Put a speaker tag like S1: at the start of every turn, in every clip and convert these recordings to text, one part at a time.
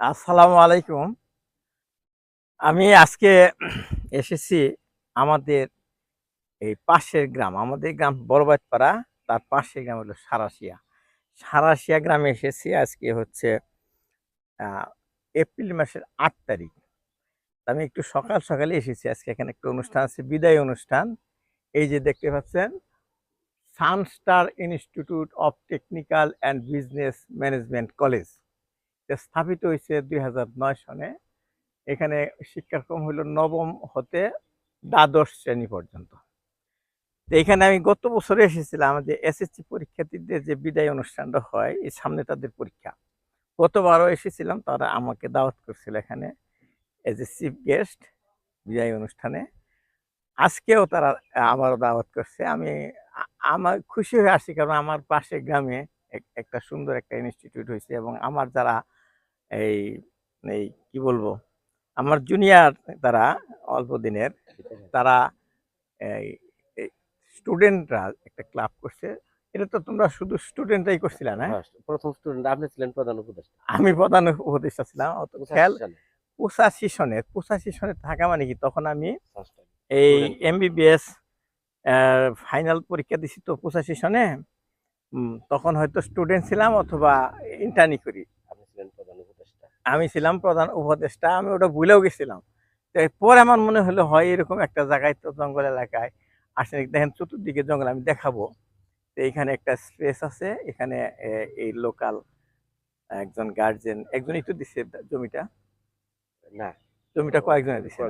S1: আসসালামু আলাইকুম। আমি আজকে এসেছি আমাদের এই পাশের গ্রাম, আমাদের গ্রাম বড়বাজপাড়া তার পাশের গ্রাম হলো সারাশিয়া। সারাশিয়া গ্রামে এসেছি আজকে হচ্ছে এপ্রিল মাসের আট তারিখ। আমি একটু সকাল সকালে এসেছি, আজকে এখানে একটা অনুষ্ঠান আছে, বিদায় অনুষ্ঠান। এই যে দেখতে পাচ্ছেন, Sunstar institute of technical and business management college. স্থাপিত হয়েছে দুই হাজার নয় সনে, এখানে শিক্ষাক্রম হলো নবম হতে দ্বাদশ শ্রেণি পর্যন্ত। এখানে আমি গত বছরে এসেছিলাম যে এসএসসি পরীক্ষার্থীদের যে বিদায় অনুষ্ঠানটা হয়, এই সামনে তাদের পরীক্ষা। গতবারও এসেছিলাম, তারা আমাকে দাওয়াত করছিল এখানে এজ এ চিফ গেস্ট বিদায় অনুষ্ঠানে। আজকেও তারা আমারও দাওয়াত করছে। আমি আমার খুশি হয়ে আসছি কারণ আমার পাশে গ্রামে এক- একটা সুন্দর একটা ইনস্টিটিউট হয়েছে এবং আমার যারা এই এই কি বলব? আমার জুনিয়র তারা অল্প দিনের তারা এই স্টুডেন্টরা একটা ক্লাব করছে। এটা তো তোমরা শুধু স্টুডেন্টরাই করছিলে না?
S2: হ্যাঁ, প্রথম স্টুডেন্ট আপনি ছিলেন প্রধান উপদেষ্টা।
S1: আমি প্রধান উপদেষ্টা ছিলাম। খেয়াল। পঁচাশি সনের পঁচাশি সনে থাকা মানে কি? তখন আমি। এই। এমবিবিএস ফাইনাল পরীক্ষা দিছি তো পঁচাশি সনে তখন হয়তো স্টুডেন্ট ছিলাম অথবা ইন্টার্নি করি
S2: আপনি ছিলেন প্রধান উপদেষ্টা
S1: আমি ছিলাম প্রধান উপদেষ্টা আমি ওটা ভুলেও গেছিলাম। পরে আমার মনে হলো হয় এরকম একটা জায়গায় তো জঙ্গল এলাকায় আসেন দেখেন চতুর্দিকে জঙ্গল আমি দেখাবো। তো এইখানে একটা স্পেস আছে এখানে এই লোকাল একজন গার্জেন একজনই তো দিচ্ছে জমিটা।
S2: না।
S1: জমিটা কয়েকজনে দিচ্ছে।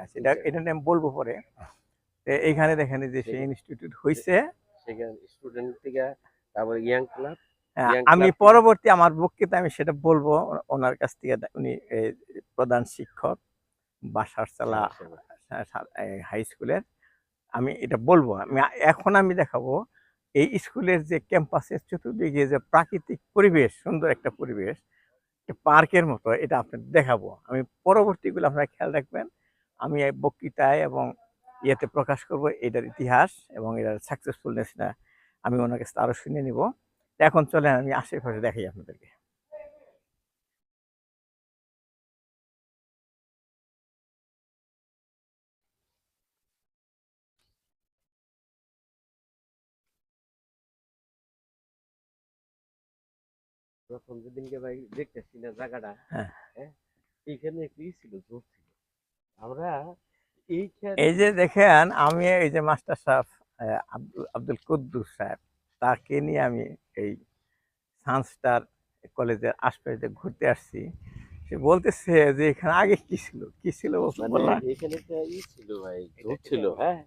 S1: আচ্ছা, এটা এটা নিয়ে আমি বলব পরে। এইখানে দেখেন যে সেই ইনস্টিটিউট হয়েছে
S2: সেখানে স্টুডেন্ট থেকে তারপরে ইয়াং ক্লাব
S1: আমি পরবর্তী আমার বক্তৃতা আমি সেটা বলব। ওনার কাছ থেকে উনি প্রধান শিক্ষক বাসার চালা হাই স্কুলের আমি এটা বলব আমি এখন আমি দেখাবো এই স্কুলের যে ক্যাম্পাসের চতুর্দিকে যে প্রাকৃতিক পরিবেশ সুন্দর একটা পরিবেশ পার্কের মতো এটা আপনার দেখাবো। আমি পরবর্তীগুলো আপনারা খেয়াল রাখবেন। আমি এই বক্তৃতায় এবং ইয়েতে প্রকাশ করব এটার ইতিহাস এবং এটার সাকসেসফুলনেসটা আমি ওনার কাছে আরও শুনে নিব। এখন চলেন আমি আশেপাশে দেখাই আপনাদেরকে
S2: প্রথম যেদিনকে ভাই দেখতেছি না জায়গাটা
S1: হ্যাঁ।
S2: হ্যাঁ এইখানে কি ছিল জোর ছিল আমরা
S1: এই যে দেখেন আমি এই যে মাস্টার সাহেব আব্দুল আব্দুল কুদ্দুস সাহেব তাকে নিয়ে আমি এই সানস্টার কলেজের আশপাশে ঘুরতে আসছি। সে বলতেছে যে এখানে আগে কি ছিল? কি ছিল
S2: মানে এখানে একটা ছিল ভাই ছিল হ্যাঁ।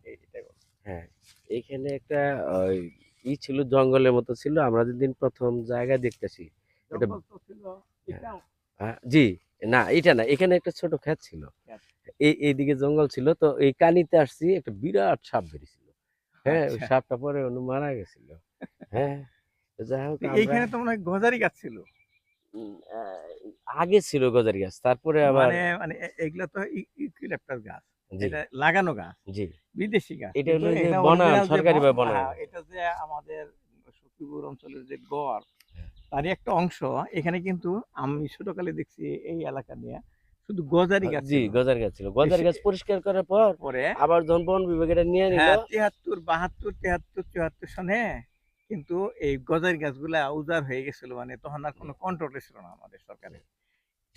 S2: হ্যাঁ এখানে একটা ই ছিল জঙ্গলের মতো ছিল। আমরা যেদিন প্রথম জায়গা দেখতেছি এটা- হ্যাঁ, জি না এটা না এখানে একটা ছোট ক্ষেত ছিল। এই এইদিকে জঙ্গল ছিল তো এই কানিতে আসছি একটা বিরাট সাপ বেরিয়েছিল। হ্যাঁ ওই
S1: আচ্ছা।
S2: সাপটা পরে অনু মারা গেছিল। হ্যাঁ যাই হোক
S1: এইখানে তো মনে হয় গজারি গাছ ছিল।
S2: আগে ছিল গজারি গাছ তারপরে আবার
S1: মানে মানে এ- তো ইউক্লিপ্টাস গাছ। এটা লাগানো গাছ
S2: জি।
S1: বিদেশি গাছ।
S2: এটা হলো যে
S1: যে
S2: বনাম।
S1: হ্যাঁ, এটা যে আমাদের সখীপুর অঞ্চলের যে গড় তারই একটা অংশ। এখানে কিন্তু আমি ছোটকালে দেখছি এই এলাকা নিয়ে শুধু গজারি গাছ
S2: জি। গজারি গাছ ছিল। গজারি গাছ পরিষ্কার করার পর
S1: পরে
S2: আবার যখন বন বিভাগ এটা নিয়ে নিল
S1: হ্যাঁ তিয়াত্তর বাহাত্তর তিয়াত্তর চুয়াত্তর সনে কিন্তু এই গজারি গাছগুলা উজাড় হয়ে গেছিল মানে তখন আর কোনো কন্ট্রোল ছিল না আমাদের সরকারের।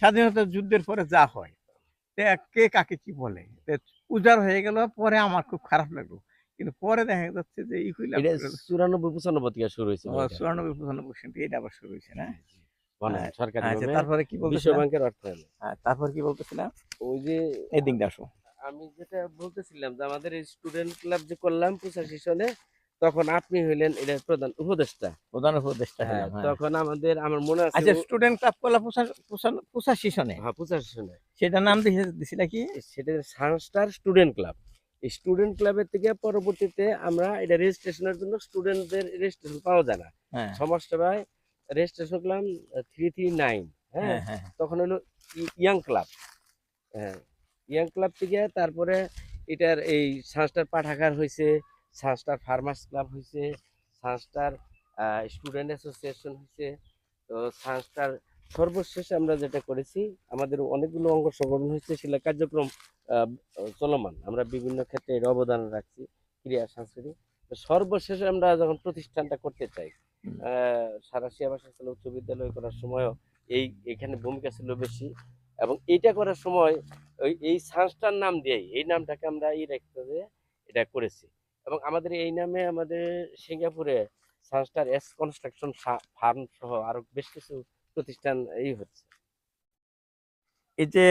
S1: স্বাধীনতা যুদ্ধের পরে যা হয় কে কাকে কি বলে? তে উজাড় হয়ে গেল পরে আমার খুব খারাপ লাগল। কিন্তু পরে দেখা যাচ্ছে যে
S2: চুরানব্বই পঁচানব্বই থেকে শুরু হয়েছিল এটা।
S1: চুরানব্বই পঁচানব্বই পার্সেন্ট এটা আবার শুরু হয়েছে না?
S2: বনাম সরকারি
S1: তারপরে কি
S2: বিশ্ব ব্যাংকের অর্থায়নে
S1: তারপর কি বলতেছিলাম?
S2: ওই যে
S1: এই দিকটা আসো।
S2: আমি যেটা বলতেছিলাম যে আমাদের এই স্টুডেন্ট ক্লাব যে করলাম পঁচাশি সনে তখন আপনি হইলেন এটা প্রধান উপদেষ্টা।
S1: প্রধান উপদেষ্টা
S2: হ্যাঁ,
S1: হ্যাঁ।
S2: তখন আমাদের আমার মনে আছে
S1: আচ্ছা স্টুডেন্ট ক্লাব করলা পঁচাশি সনে
S2: হ্যাঁ পঁচাশি সনে
S1: সেটার নাম দিয়ে দিছিল কি?
S2: সেটা সানস্টার স্টুডেন্ট ক্লাব এই স্টুডেন্ট ক্লাবের থেকে পরবর্তীতে আমরা এটা রেজিস্ট্রেশনের জন্য স্টুডেন্টদের রেজিস্ট্রেশন পাওয়া যায় না।
S1: হ্যাঁ।
S2: সমাজসেবায় রেজিস্ট্রেশন করলাম থ্রি থ্রি নাইন হ্যাঁ? তখন হলো ইয়াং ক্লাব হ্যাঁ ইয়াং ক্লাব থেকে তারপরে এটার এই সানস্টার পাঠাগার হয়েছে সানস্টার ফার্মার্স ক্লাব হয়েছে সানস্টার স্টুডেন্ট অ্যাসোসিয়েশন হয়েছে তো সানস্টার সর্বশেষ আমরা যেটা করেছি আমাদের অনেকগুলো অঙ্গ সংগঠন হচ্ছে সেগুলো কার্যক্রম চলমান। আমরা বিভিন্ন ক্ষেত্রে এর অবদান রাখছি ক্রিয়া সাংস্কৃতিক। তো সর্বশেষে আমরা যখন প্রতিষ্ঠানটা করতে চাই সারাশিয়া ভাষাশালা উচ্চ বিদ্যালয় করার সময়ও এই এখানে ভূমিকা ছিল বেশি। এবং এইটা করার সময় ওই এই সংস্থার নাম দিয়েই এই নামটাকে আমরা এই রেখতে এটা করেছি। এবং আমাদের এই নামে আমাদের সিঙ্গাপুরে সংস্থার এস কনস্ট্রাকশন ফার্ম সহ আরও বেশ কিছু প্রতিষ্ঠান এই হচ্ছে।
S1: এই যে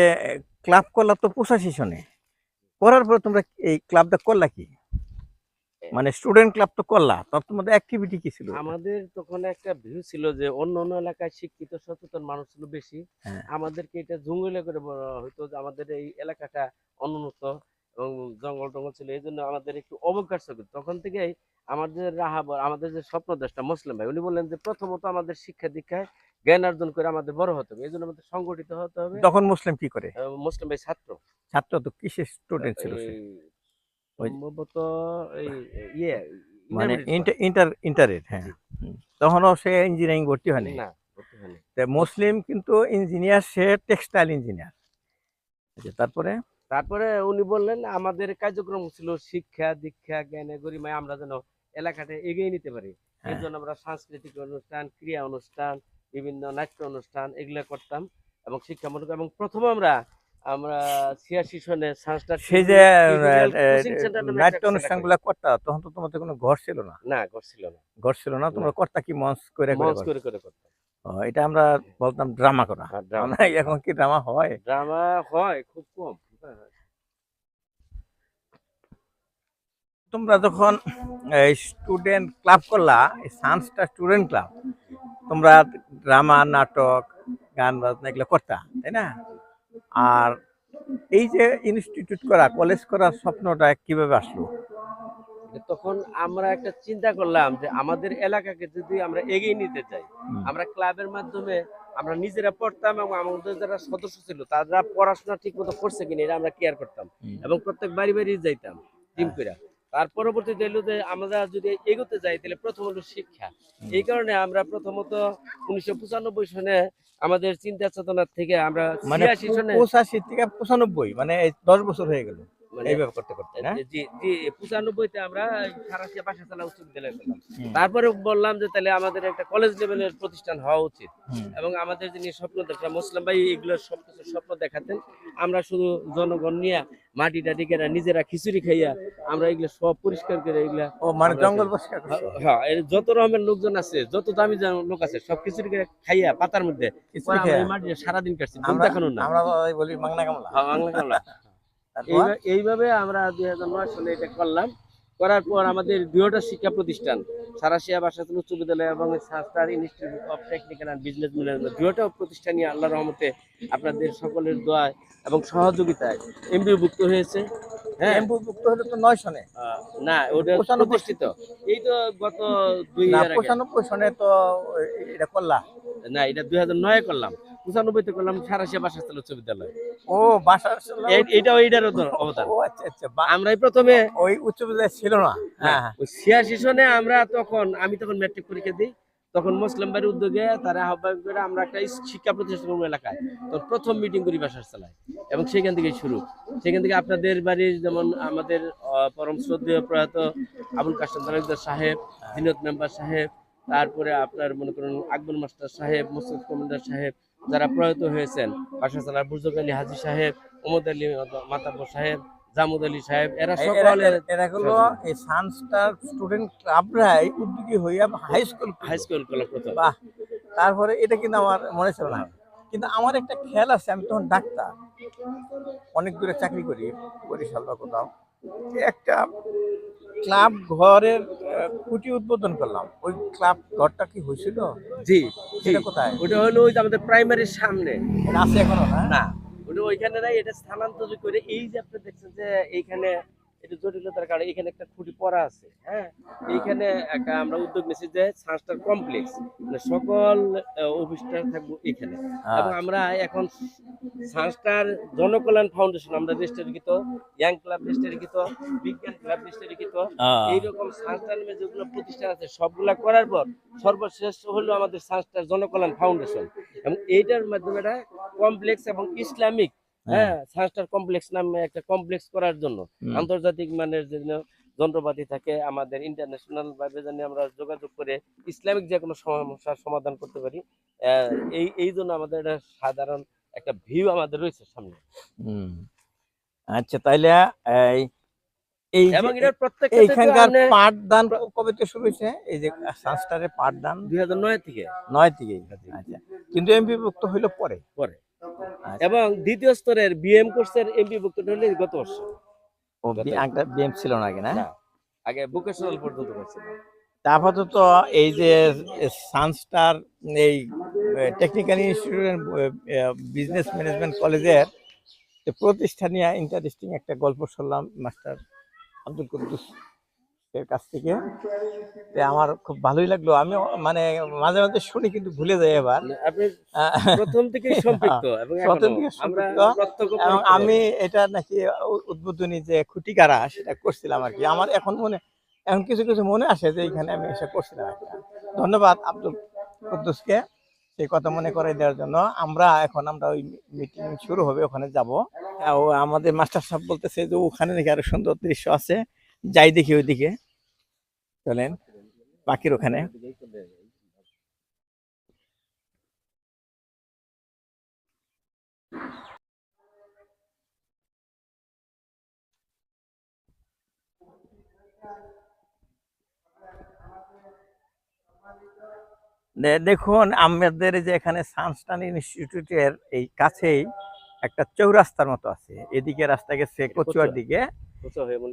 S1: ক্লাব করলা তো পঁচাশি সনে করার পর তোমরা এই ক্লাবটা করলা কি? মানে স্টুডেন্ট ক্লাব তো করলা তখন তোমাদের অ্যাক্টিভিটি কি ছিল?
S2: আমাদের তখন একটা ভিউ ছিল যে অন্য অন্য এলাকায় শিক্ষিত সচেতন মানুষ ছিল বেশি।
S1: হ্যাঁ।
S2: আমাদেরকে এটা জঙ্গলে করে বলা হয়তো যে আমাদের এই এলাকাটা অনুন্নত। এবং জঙ্গল টঙ্গল ছিল এই জন্য আমাদের একটু অবকাশ ছিল। তখন থেকেই আমাদের রাহা আমাদের যে স্বপ্নদ্রষ্টা মুসলিম ভাই উনি বললেন যে প্রথমত আমাদের শিক্ষা দীক্ষায় জ্ঞান অর্জন করে আমাদের বড় হতে হবে। এই জন্য আমাদের সংগঠিত হতে হবে।
S1: তখন মুসলিম কি করে?
S2: মুসলিম ভাই ছাত্র।
S1: ছাত্র তো কিসের স্টুডেন্ট ছিল সে?
S2: সম্ভবত এই ইয়ে
S1: মানে ইন্টার ইন্টারেট হ্যাঁ। তখনও সে ইঞ্জিনিয়ারিং ভর্তি হয়নি।
S2: না
S1: মুসলিম কিন্তু ইঞ্জিনিয়ার সে টেক্সটাইল ইঞ্জিনিয়ার তারপরে
S2: তারপরে উনি বললেন আমাদের কার্যক্রম ছিল শিক্ষা দীক্ষা জ্ঞানে গরিমায় আমরা যেন এলাকাটা এগিয়ে নিতে পারি। এই
S1: হ্যাঁ।
S2: জন্য আমরা সাংস্কৃতিক অনুষ্ঠান ক্রিয়া অনুষ্ঠান বিভিন্ন নাট্য অনুষ্ঠান এগুলো করতাম এবং শিক্ষামূলক এবং প্রথম আমরা আমরা ছিয়াশি সনে সংস্থার
S1: সেই যে নাট্য করতা তখন তো তোমাদের কোনো ঘর ছিল না।
S2: না করছিল না।
S1: ঘর ছিল না তোমরা কর্তা কি মঞ্চ করে করে
S2: মঞ্চ
S1: করে
S2: করে করতাম।
S1: এটা আমরা বলতাম ড্রামা করা।
S2: ড্রামা
S1: এখন কি ড্রামা হয়?
S2: ড্রামা হয় খুব কম হ্যাঁ,
S1: তোমরা যখন স্টুডেন্ট ক্লাব করলা এই সায়েন্সটা স্টুডেন্ট ক্লাব তোমরা ড্রামা নাটক গান বাজনা এগুলো করতা তাই না? আর এই যে ইনস্টিটিউট করা কলেজ করার স্বপ্নটা কীভাবে আসলো?
S2: তখন আমরা একটা চিন্তা করলাম যে আমাদের এলাকাকে যদি আমরা এগিয়ে নিতে চাই আমরা ক্লাবের মাধ্যমে আমরা নিজেরা পড়তাম এবং আমাদের যারা সদস্য ছিল তারা পড়াশোনা ঠিক মতো করছে কিনা এটা আমরা কেয়ার করতাম এবং প্রত্যেক বাড়ি বাড়ি যাইতাম টিম করে তার পরবর্তী হলো যে আমরা যদি এগোতে যাই তাহলে প্রথম হলো শিক্ষা। এই কারণে আমরা প্রথমত উনিশশো পঁচানব্বই সনে আমাদের চিন্তা চেতনার থেকে আমরা
S1: মানে পঁচাশি থেকে পঁচানব্বই মানে দশ বছর হয়ে গেল। এইভাবে করতে করতে না?
S2: জি জি পঁচানব্বইতে আমরা সারাশিয়া বাসা উচ্চ বিদ্যালয় করলাম তারপরে বললাম যে তাহলে আমাদের একটা কলেজ লেভেলের প্রতিষ্ঠান হওয়া উচিত। এবং আমাদের যিনি স্বপ্ন দেখা মুসলিম ভাই এগুলো সব কিছু স্বপ্ন দেখাতেন। আমরা শুধু জনগণ নিয়ে মাটি টাটি কেনা নিজেরা খিচুড়ি খাইয়া আমরা এগুলো সব পরিষ্কার করে এগুলা
S1: ও মানে জঙ্গল করছ?
S2: হ্যাঁ যত রকমের লোকজন আছে যত দামি লোক আছে সব খিচুড়ি করে খাইয়া পাতার মধ্যে সারাদিন কাটছি
S1: আমরা
S2: না।
S1: আমরা বলি মাংনা কামলা।
S2: হ্যাঁ, কামলা। এইভাবে- আমরা দুই হাজার নয় সালে এটা করলাম। করার পর আমাদের দুইটা শিক্ষা প্রতিষ্ঠান সারাশিয়া বাসাতুল উচ্চ বিদ্যালয় এবং Sunstar institute of technical and business management দুইটা প্রতিষ্ঠানই আল্লাহ রহমতে আপনাদের সকলের দোয়ায় এবং সহযোগিতায় এমবিও ভুক্ত হয়েছে। হ্যাঁ?
S1: এমপুভুক্ত হলে তো নয় সনে
S2: না ওটা প্রতিষ্ঠিত। এই তো গত দুই হাজার
S1: পঁচানব্বই সনে তো এটা করলা।
S2: না এটা দুই হাজার নয় করলাম। পঁচানব্বইতে করলাম সারাশিয়া বাসাতুল উচ্চ বিদ্যালয়
S1: ও বাসা
S2: অবদান।
S1: ও আচ্ছা আচ্ছা
S2: আমরাই প্রথমে
S1: ওই উচ্চ বিদ্যালয় ছিল না? হ্যাঁ হ্যাঁ।
S2: ছিয়াশি সনে আমরা তখন আমি তখন ম্যাট্রিক পরীক্ষা দিই। তখন মুসলিম বাড়ির উদ্যোগে তারা আহ্বান করে আমরা একটা শিক্ষা প্রতিষ্ঠান করব এলাকায় তো প্রথম মিটিং করি বাসার চালায়। এবং সেখান থেকে শুরু। সেখান থেকে আপনাদের বাড়ির যেমন আমাদের পরম শ্রদ্ধেয় প্রয়াত আবুল কাসেম তালুকদার সাহেব জিনত মেম্বার সাহেব তারপরে আপনার মনে করুন আকবর মাস্টার সাহেব মুসলিম কমান্ডার সাহেব যারা প্রয়াত হয়েছেন বাসা চালার বুজুর্গ আলী হাজি সাহেব ওমদ আলী মাতাব্বর সাহেব জামুদ আলী সাহেব এরা সকলের
S1: এরা- হলো এই সানস্টার স্টুডেন্ট ক্লাবরাই উদ্যোগী হইয়া হাই স্কুল
S2: হাই স্কুল কলা প্রথম।
S1: বাহ! তারপরে এটা কিন্তু আমার মনে ছিল না। কিন্তু আমার একটা খেয়াল আছে আমি তখন ডাক্তার। অনেক দূরে চাকরি করি বরিশাল বা কোথাও। একটা ক্লাব ঘরের খুঁটি উদ্বোধন করলাম। ওই ক্লাব ঘরটা কি হয়েছিল?
S2: জি
S1: সেটা কোথায়?
S2: ওটা হলো ওই যে আমাদের প্রাইমারির সামনে।
S1: আছে এখনও না
S2: না। ওটা ওইখানে নাই এটা স্থানান্তর করে এই যে আপনি দেখছেন যে এইখানে একটু জটিলতার কারণে এখানে একটা খুঁটি পড়া আছে হ্যাঁ? এইখানে একটা আমরা উদ্যোগ নিয়েছি যে সাংস্টার কমপ্লেক্স মানে সকল অফিসটা থাকব এখানে। এবং আমরা এখন সাংস্টার জনকল্যাণ ফাউন্ডেশন আমরা রেজিস্টারিকৃত ইয়াং ক্লাব রেজিস্টারিকৃত বিজ্ঞান ক্লাব রেজিস্টারিকৃত এইরকম সংস্থার নামে যেগুলো প্রতিষ্ঠান আছে সবগুলা করার পর সর্বশেষ হলো আমাদের সংস্থার জনকল্যাণ ফাউন্ডেশন। এবং এইটার মাধ্যমে এটা কমপ্লেক্স এবং ইসলামিক হ্যাঁ সংস্থার কমপ্লেক্স নামে একটা কমপ্লেক্স করার জন্য। আন্তর্জাতিক মানের জন্য যন্ত্রপাতি থাকে আমাদের ইন্টারন্যাশনাল ভাবে জানি আমরা যোগাযোগ করে ইসলামিক যে কোনো সমস্যার সমাধান করতে পারি এই এই জন্য আমাদের একটা সাধারণ একটা ভিউ আমাদের রয়েছে সামনে।
S1: আচ্ছা তাইলে এই এই
S2: এবং এটার
S1: এইখানকার পাঠদান কবে থেকে শুরু হয়েছে এই যে সংস্থারে পাঠদান।
S2: দুই হাজার নয় থেকে।
S1: নয় থেকে। আচ্ছা কিন্তু এমপি ভুক্ত হইল পরে?
S2: পরে। এবং দ্বিতীয় স্তরের বিএম কোর্সের এমপি ভুক্ত হলে গত বর্ষ।
S1: ও বিএম ছিল না আগে না।
S2: আগে ভোকেশনাল পর্যন্ত করছিল।
S1: আপাতত এই যে সানস্টার এই টেকনিক্যাল ইনস্টিটিউট বিজনেস ম্যানেজমেন্ট কলেজের যে প্রতিষ্ঠা নিয়ে ইন্টারেস্টিং একটা গল্প শুনলাম মাস্টার আব্দুল কুদ্দুস। এর কাছ থেকে। আমার খুব ভালোই লাগল। আমি মানে মাঝে মাঝে শুনি কিন্তু ভুলে যাই এবার।
S2: মানে প্রথম
S1: থেকে সম্পৃক্ত এবং আমি এটা নাকি উদ্বোধনী যে খুঁটিকারা সেটা করছিলাম আর কি। আমার এখন মনে এখন কিছু কিছু মনে আসে যে এখানে আমি এসে করছিলাম ধন্যবাদ আব্দুল কুদ্দুসকে সেই কথা মনে করে দেওয়ার জন্য। আমরা এখন আমরা ওই মিটিং শুরু হবে ওখানে যাব। আমাদের মাস্টার সাহেব বলতেছে যে ওখানে নাকি আরও সুন্দর দৃশ্য আছে। যাই দেখি ওইদিকে। চলেন পাখির ওখানে। দেখুন আমাদের যে এখানে সানস্টান ইনস্টিটিউটের এই কাছেই একটা চৌরাস্তার মতো আছে। এদিকে রাস্তা গেছে কচুয়ার দিকে।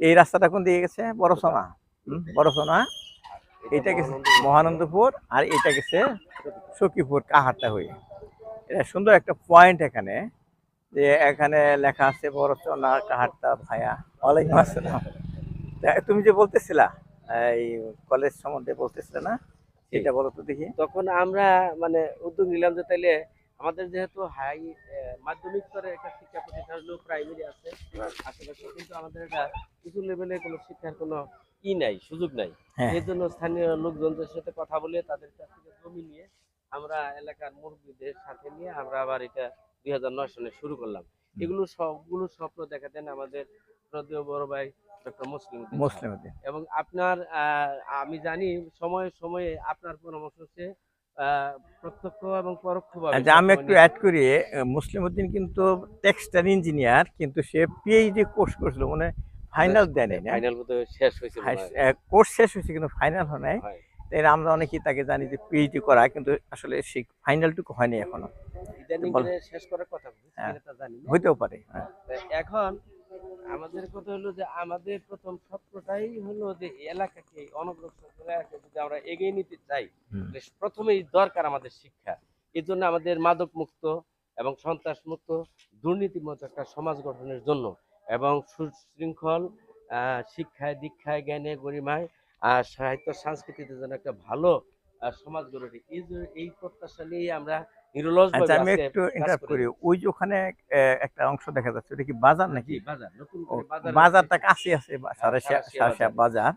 S1: এই রাস্তাটা কোন দিকে গেছে? বড়সোনা হুম, বড়সোনা এটা গেছে মহানন্দপুর আর এটা গেছে সখীপুর কাহারটা হয়ে। এটা সুন্দর একটা পয়েন্ট এখানে যে এখানে লেখা আছে বড়চনা কাহারটা ভায়া। ওয়ালাইকুম আসসালাম। তুমি যে বলতেছিলা এই কলেজ সম্বন্ধে বলতেছিলে না এটা বলো তো দেখি।
S2: তখন আমরা মানে উদ্যোগ নিলাম যে তাইলে আমাদের যেহেতু হাই মাধ্যমিক স্তরের একটা শিক্ষা প্রতিষ্ঠান প্রাইমারি আছে। আশেপাশে কিন্তু আমাদের এটা কিছু লেভেলে কোনো শিক্ষার কোনো ই নাই সুযোগ নাই।
S1: হ্যাঁ।
S2: এই জন্য স্থানীয় লোকজনদের সাথে কথা বলে তাদের কাছ থেকে জমি নিয়ে আমরা এলাকার মুরব্বীদের সাথে নিয়ে আমরা আবার এটা দুই হাজার নয় সালে শুরু করলাম। এগুলো সবগুলো স্বপ্ন দেখাতেন আমাদের শ্রদ্ধেয় বড় ভাই ডক্টর মুসলিম উদ্দিন এবং আপনার আহ, আমি জানি সময়ে সময়ে আপনার পরামর্শ হচ্ছে আহ, প্রত্যক্ষ এবং পরোক্ষভাবে
S1: আচ্ছা আমি একটু অ্যাড করি মুসলিম উদ্দিন কিন্তু টেক্সটাইল ইঞ্জিনিয়ার কিন্তু সে পিএইচডি কোর্স করছিল। মানে ফাইনাল দেয় নাই না?
S2: ফাইনাল শেষ হয়েছে
S1: কোর্স শেষ হয়েছে কিন্তু ফাইনাল হয় নাই। তাই আমরা অনেকেই তাকে জানি যে পিএইচডি করা কিন্তু আসলে সেই ফাইনালটুকু হয়নি
S2: এখনও। শেষ করার কথা
S1: হ্যাঁ। হইতেও পারে হ্যাঁ।
S2: এখন আমাদের কথা হলো যে আমাদের প্রথম স্বপ্নটাই হলো যে এলাকাকে অনগ্রসর এলাকাকে যদি আমরা এগিয়ে নিতে চাই। প্রথমেই দরকার আমাদের শিক্ষা। এই জন্য আমাদের মাদক মুক্ত এবং সন্ত্রাস মুক্ত দুর্নীতি মুক্ত একটা সমাজ গঠনের জন্য এবং সুশৃঙ্খল শিক্ষায় দীক্ষায় জ্ঞানে গরিমায় আর সাহিত্য সংস্কৃতিতে যেন একটা ভালো সমাজ গড়ে ওঠে। এই যে এই প্রত্যাশা নিয়ে আমরা নিরলস
S1: আচ্ছা আমি একটু ইন্টারাপ্ট করি। ওই যে ওখানে একটা অংশ দেখা যাচ্ছে ওটা কি বাজার নাকি?
S2: বাজার। নতুন
S1: বাজারটা কাছে আছে সারাশিয়া বাজার।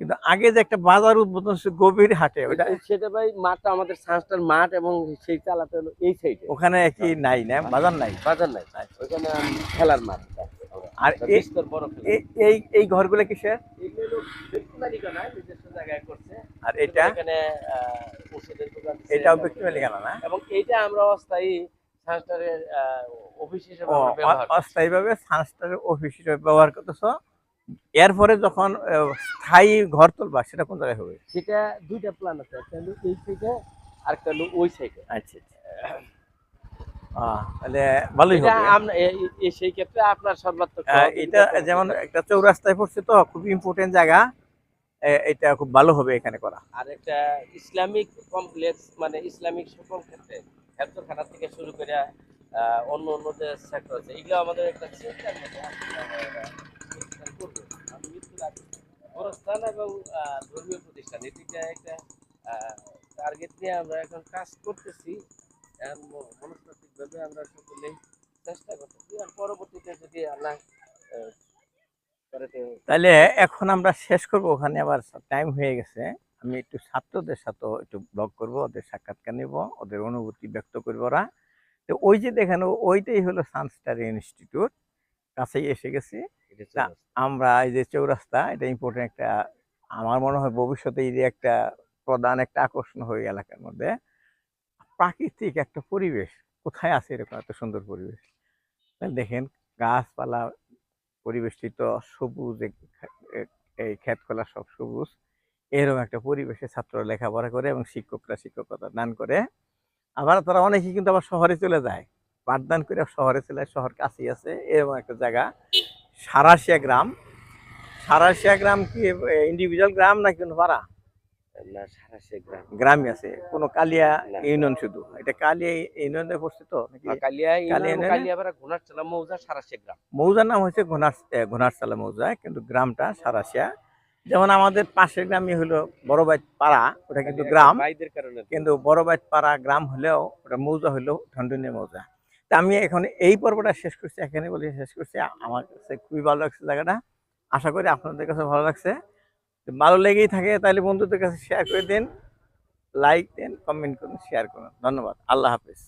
S1: কিন্তু আগে যে একটা বাজার উদ্বোধন হচ্ছে গভীর হাটে ওটা
S2: সেটা ভাই মাঠটা আমাদের সাংস্টার মাঠ এবং সেই চালাতে হলো এই সাইডে
S1: ওখানে কি নাই না? বাজার নাই?
S2: বাজার নাই ওইখানে খেলার মাঠ।
S1: আর এই- এই এই ঘরগুলো আর এটা?
S2: এখানে
S1: এটাও না?
S2: এবং এইটা আমরা অস্থায়ী সাংস্টারের অফিস হিসেবে
S1: অস্থায়ীভাবে সংস্থার অফিস হিসেবে ব্যবহার করতেছ? এরপরে যখন স্থায়ী ঘর তুলবা সেটা কোন জায়গায় হবে?
S2: সেটা দুইটা প্ল্যান আছে একটা হলো এই সাইডে আর একটা হলো ওই সাইডে
S1: আচ্ছা আচ্ছা। তাহলে ভালোই হবে।
S2: আমরা এ- এ- সেই ক্ষেত্রে আপনার সর্বাত্মক
S1: এটা যেমন একটা চৌরাস্তায় পড়ছে তো খুব ইম্পর্টেন্ট জায়গা। এটা খুব ভালো হবে এখানে করা।
S2: আর একটা ইসলামিক কমপ্লেক্স মানে ইসলামিক সকল ক্ষেত্রে হেফজখানা থেকে শুরু করে অন্য অন্য যে সেক্টর আছে এগুলো আমাদের একটা চিন্তার মধ্যে আছে, আমরা এটা প্রতিষ্ঠান করব। ধর্মীয় প্রতিষ্ঠান। এটিকে একটা টার্গেট নিয়ে আমরা এখন কাজ করতেছি। মনস্তাত্ত্বিকভাবে আমরা সকলেই চেষ্টা করতেছি। আর পরবর্তীতে যদি আল্লাহ
S1: তাহলে এখন আমরা শেষ করব। ওখানে আবার টাইম হয়ে গেছে। আমি একটু ছাত্রদের সাথে একটু ব্লগ করব, ওদের সাক্ষাৎকার নিব, ওদের অনুভূতি ব্যক্ত করব ওরা। তো ওই যে দেখানো, ওইটাই হলো সানস্টার ইনস্টিটিউট কাছেই এসে গেছি। আমরা এই যে চৌরাস্তা এটা ইম্পর্টেন্ট একটা আমার মনে হয় ভবিষ্যতে এই যে একটা প্রধান একটা আকর্ষণ হয় এলাকার মধ্যে। প্রাকৃতিক একটা পরিবেশ কোথায় আছে এরকম এত সুন্দর পরিবেশ? তাহলে দেখেন গাছপালা পরিবেষ্টিত সবুজ এই ক্ষেতখোলা সব সবুজ। এরকম একটা পরিবেশে ছাত্ররা লেখাপড়া করে এবং শিক্ষকরা শিক্ষকতা দান করে। আবার তারা অনেকেই কিন্তু আবার শহরে চলে যায়। পাঠদান করে শহরে চলে শহর কাছেই আছে এরকম একটা জায়গা। সারাশিয়া গ্রাম। সারাশিয়া গ্রাম কি ইন্ডিভিজুয়াল গ্রাম নাকি কোনো পাড়া?
S2: না সারা শেখ গ্রাম।
S1: গ্রামই আছে। কোনো কালিয়া ইউনিয়ন শুধু? এটা কালিয়া ইউনিয়নে পড়ছে তো
S2: কালিয়া
S1: কালিয়া
S2: কালিয়াপাড়া ঘোনারচলা মৌজা সারা শেখ গ্রাম।
S1: মৌজার নাম হচ্ছে ঘোনার ঘোনারসালা মৌজা কিন্তু গ্রামটা সারাশিয়া। যেমন আমাদের পাশের গ্রামই হলো বড়বাইত পাড়া ওটা কিন্তু গ্রাম।
S2: ভাইদের কারণে।
S1: কিন্তু বড়বাইত পাড়া গ্রাম হলেও ওটা মৌজা হলেও ঠন্ডনীয় মৌজা। তা আমি এখন এই পর্বটা শেষ করছি এখানে বলে শেষ করছি। আমার কাছে খুবই ভালো লাগছে জায়গাটা। আশা করি আপনাদের কাছে ভালো লাগছে। ভালো লেগেই থাকে তাহলে বন্ধুদের কাছে শেয়ার করে দিন লাইক দেন কমেন্ট করুন শেয়ার করুন। ধন্যবাদ। আল্লাহ হাফিজ।